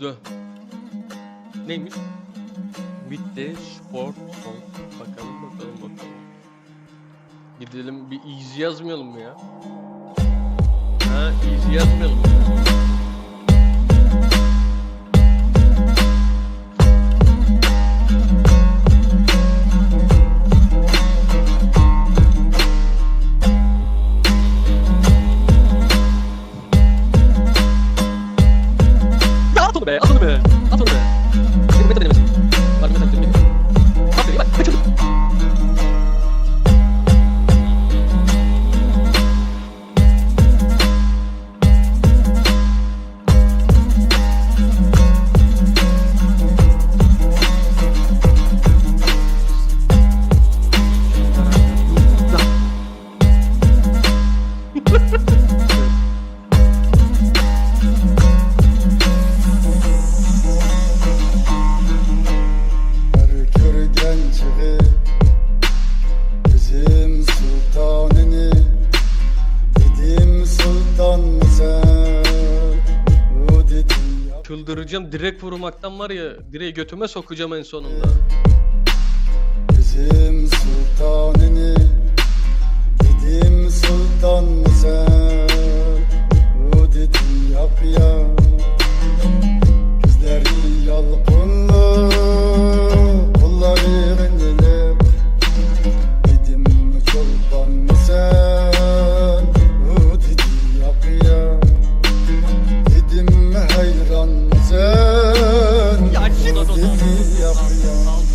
Üzdü. Neymiş? Bitti. Sport. Son. Bakalım bakalım bakalım. Gidelim bir easy yazmayalım mı ya? Ha easy yazmayalım mı? be. Anladın mı? Çıldıracağım direkt vurmaktan var ya direği götüme sokacağım en sonunda. Bizim sultanını Dedim sultan mı sen Yeah, yeah, yeah.